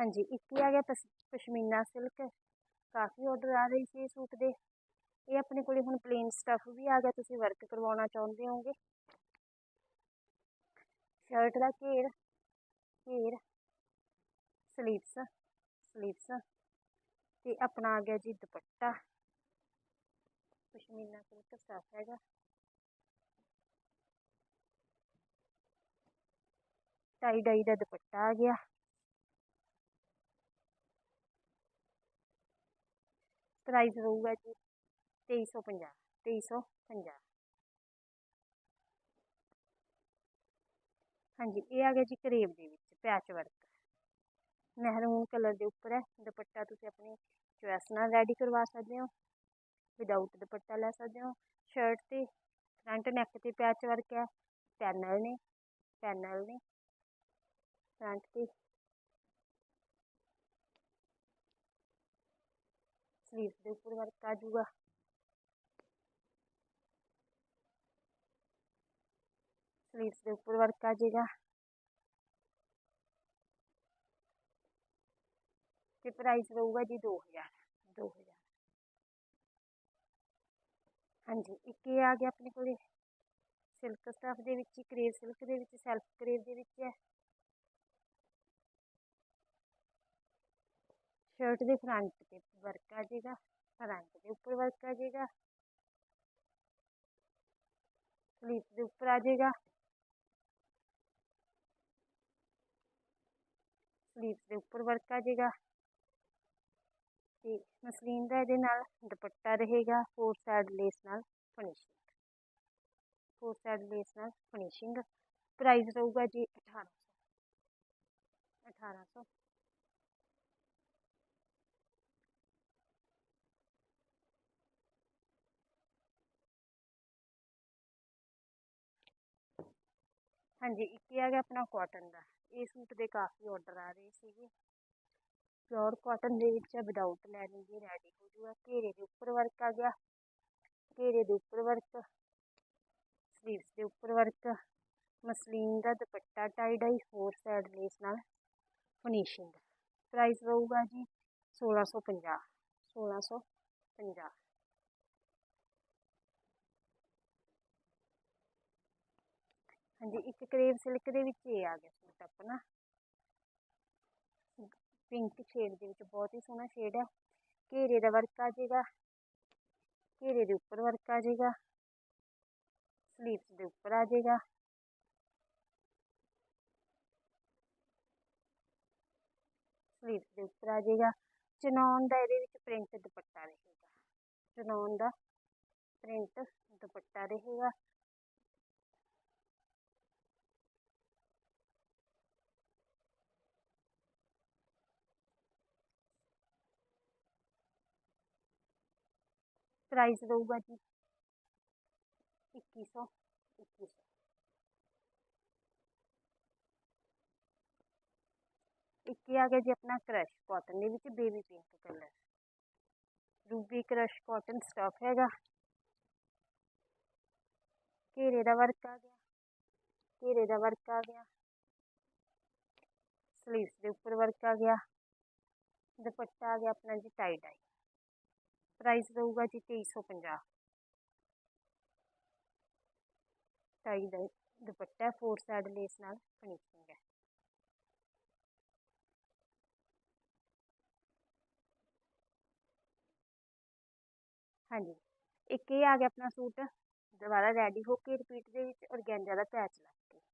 ਹਾਂਜੀ ਇੱਕ ਹੀ ਆ ਗਿਆ ਪਸ਼ਮੀਨਾ ਸਿਲਕ ਕਾਫੀ ਆਰਡਰ ਆ ਰਹੇ ਸੀ ਸੂਟ ਦੇ ਇਹ ਆਪਣੇ ਕੋਲੇ ਹੁਣ ਪਲੇਨ ਸਟਫ ਵੀ ਆ ਗਿਆ ਤੁਸੀਂ ਵਰਕ ਕਰਵਾਉਣਾ ਚਾਹੁੰਦੇ ਹੋਗੇ ਸ਼ਰਟ ਦਾ ਘੇਰ ਘੇਰ ਸਲੀਵਸ ਸਲੀਵਸ ਤੇ ਆਪਣਾ ਆ ਗਿਆ ਜੀ ਦੁਪੱਟਾ ਪਸ਼ਮੀਨਾ ਸਿਲਕ ਸਟਫ ਹੈਗਾ ਟਾਈ ਡਾਈ ਦਾ ਦੁਪੱਟਾ ਆ ਗਿਆ ਪ੍ਰਾਈਸ ਰਹੂਗਾ ਜੀ 2350 2350 ਹਾਂਜੀ ਇਹ ਆ ਗਿਆ ਜੀ ਕਰੇਬ ਦੇ ਵਿੱਚ ਪੈਚ ਵਰਕ ਮਹਿਰੂਨ ਕਲਰ ਦੇ ਉੱਪਰ ਹੈ ਦੁਪੱਟਾ ਤੁਸੀਂ ਆਪਣੀ ਚੁਆਇਸ ਨਾਲ ਰੈਡੀ ਕਰਵਾ ਸਕਦੇ ਹੋ ਵਿਦਆਊਟ ਦੁਪੱਟਾ ਲੈ ਸਕਦੇ ਹੋ ਸ਼ਰਟ ਤੇ ਫਰੰਟ ਨੈਕ ਤੇ ਪੈਚ ਵਰਕ ਹੈ ਪੈਨਲ ਨੇ ਪੈਨਲ ਨੇ ਫਰੰਟ ਤੇ स्लीव के उपर वर्क आजगा स्लीवस के उपर वर्क आजगा तो प्राइस रहेगा जी दो हज़ार दो हज़ार हाँ जी एक आ गया अपने को सिल्क स्टाफ के करेव सिल्क सैल्फ करेव के शर्ट के फ्रंट के वर्क आ जाएगा फ्रंट के उपर वर्क आ जाएगा स्लीप के उपर आ जाएगा स्लीप के उपर वर्क आ जाएगा मसलीन का दुपट्टा रहेगा four side lace finishing four side lace finishing price रहेगा जी अठारह सौ अठारह सौ ਹਾਂਜੀ ਇੱਕ ਇਹ ਆ ਗਿਆ ਆਪਣਾ ਕਾਟਨ ਦਾ ਇਹ ਸੂਟ ਦੇ ਕਾਫੀ ਆਰਡਰ ਆ ਰਹੇ ਸੀਗੇ ਪਿਓਰ ਕਾਟਨ ਦੇ ਵਿੱਚ ਹੈ ਵਿਦਆਊਟ ਲਾਈਨਿੰਗ ਦੇ ਰੈਡੀ ਹੋ ਜੂਗਾ ਘੇਰੇ ਦੇ ਉੱਪਰ ਵਰਕ ਆ ਗਿਆ ਘੇਰੇ ਦੇ ਉੱਪਰ ਵਰਕ ਸਲੀਵਸ ਦੇ ਉੱਪਰ ਵਰਕ ਮਸਲੀਨ ਦਾ ਦੁਪੱਟਾ tie dye four side lace ਨਾਲ ਫਿਨਿਸ਼ਿੰਗ ਪ੍ਰਾਈਸ ਰਹੂਗਾ ਜੀ 1650 1650 हाँ जी एक करेब सिल्क के आ गया सूट अपना पिंक शेड के बहुत ही सोहना शेड है घेरे का वर्क आ जाएगा घेरे के उपर वर्क आ जाएगा स्लीवस के उपर आ जाएगा स्लीवस के उपर आ जाएगा ਚਨੌਨ का ये प्रिंट दुपट्टा रहेगा ਰਹੇਗਾ का प्रिंट दुपट्टा रहेगा प्राइस रहूगा जी इक्कीस सौ इक्कीस इक्की आ गया जी अपना क्रश कॉटन ਦੇ ਵਿੱਚ baby pink colour crush cotton stock है घेरे का वर्क आ गया घेरे का वर्क आ गया स्लीव्स के उपर वर्क आ गया दुपट्टा आ गया अपना जी टाई आई પ્રાઇસ ਰਹુગા 2250 tie dye dupatta four side lace ਨਾਲ ફિનિશિંગ હે હાજી એક એ આ ગયા અપના સૂટ دوبارہ રેડી હોકે રિપીટ દે وچ ઓર્ગન્જા ਦਾ પેચ લગકે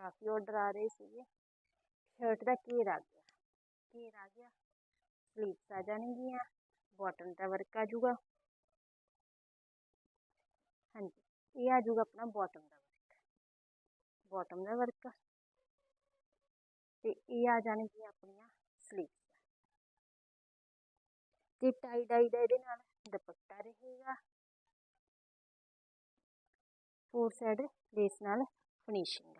કાફી ઓર્ડર આ رہے છે શર્ટ ਦਾ કી રા घेर आ गया स्लीवस आ जाएगियाँ बॉटम का वर्क आजगा हाँ जी ये आजगा अपना बॉटम का वर्क बॉटम का वर्क तो ये आ अपन स्लीव टाई डाई दपट्टा रहेगा फोर सैड लेस न फिनिशिंग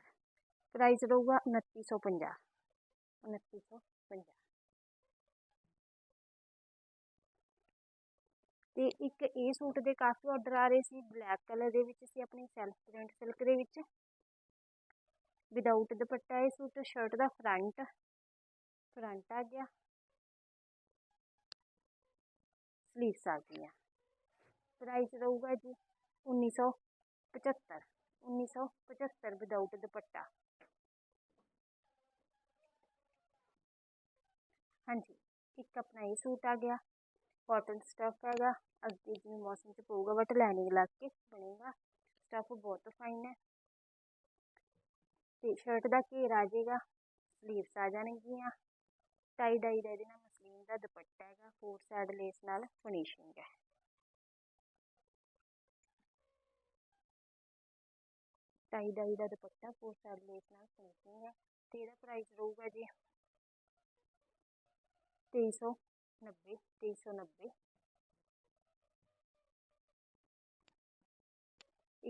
प्राइस रहेगा उन्ती सौ पाँह उन्ती सौ पाँह ਤੇ ਇੱਕ ਇਹ ਸੂਟ ਦੇ ਕਾਫੀ ਆਰਡਰ ਆ ਰਹੇ ਸੀ ਬਲੈਕ ਕਲਰ ਦੇ ਵਿੱਚ ਸੀ ਆਪਣੀ ਸੈਲਫ ਪ੍ਰਿੰਟ ਸਿਲਕ ਦੇ ਵਿੱਚ ਵਿਦਆਊਟ ਦੁਪੱਟਾ ਇਹ ਸੂਟ ਸ਼ਰਟ ਦਾ ਫਰੰਟ ਫਰੰਟ ਆ ਗਿਆ ਸਲੀਵਸ ਆ ਗਿਆ ਪ੍ਰਾਈਸ ਰਹੂਗਾ ਜੀ 1975 1975 ਵਿਦਆਊਟ ਦੁਪੱਟਾ ਹਾਂਜੀ ਇੱਕ ਆਪਣਾ ਇਹ ਸੂਟ ਆ ਗਿਆ ਕਾਟਨ ਸਟੱਫ ਹੈਗਾ ਅੱਗੇ ਜਿਵੇਂ ਮੌਸਮ 'ਚ ਪਊਗਾ ਬਟ ਲਾਈਨਿੰਗ ਲੱਗ ਕੇ ਬਣੇਗਾ ਸਟੱਫ ਬਹੁਤ ਫਾਈਨ ਹੈ ਤੇ ਸ਼ਰਟ ਦਾ ਘੇਰਾ ਆ ਜਾਏਗਾ ਸਲੀਵਸ ਆ ਜਾਣਗੀਆਂ ਟਾਈ ਡਾਈ ਦਾ ਇਹਦੇ ਨਾਲ ਮਸਲੀਨ ਦਾ ਦੁਪੱਟਾ ਹੈਗਾ ਫੋਰ ਸਾਈਡ ਲੇਸ ਨਾਲ ਫਿਨਿਸ਼ਿੰਗ ਹੈ ਟਾਈ ਡਾਈ ਦਾ ਦੁਪੱਟਾ ਫੋਰ ਸਾਈਡ ਲੇਸ ਨਾਲ ਫਿਨਿਸ਼ਿੰਗ ਹੈ ਤੇ ਇਹਦਾ ਪ੍ਰਾਈਸ ਰਹੂਗਾ ਜੀ 2300 नब्बे तेईस सौ नब्बे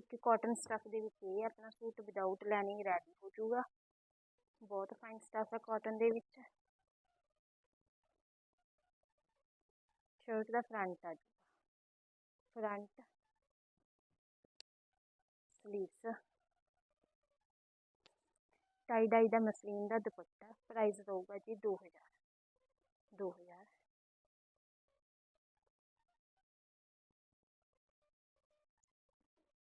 ਇੱਕ ਕਾਟਨ ਸਟੱਫ ਦੇ ਵਿੱਚ ਇਹ ਆਪਣਾ ਸੂਟ ਵਿਦਆਊਟ ਲਾਈਨਿੰਗ ਰੈਡੀ ਹੋ ਜਾਊਗਾ ਬਹੁਤ ਫਾਈਨ ਸਟੱਫ ਹੈ ਕਾਟਨ ਦੇ ਵਿੱਚ ਸ਼ਰਟ ਦਾ ਫਰੰਟ ਆ ਜਾਊਗਾ ਫਰੰਟ ਸਲੀਵਸ ਟਾਈ ਡਾਈ ਦਾ ਮਸਲੀਨ ਦਾ ਦੁਪੱਟਾ ਪ੍ਰਾਈਸ ਰਹੂਗਾ ਜੀ 2000 2000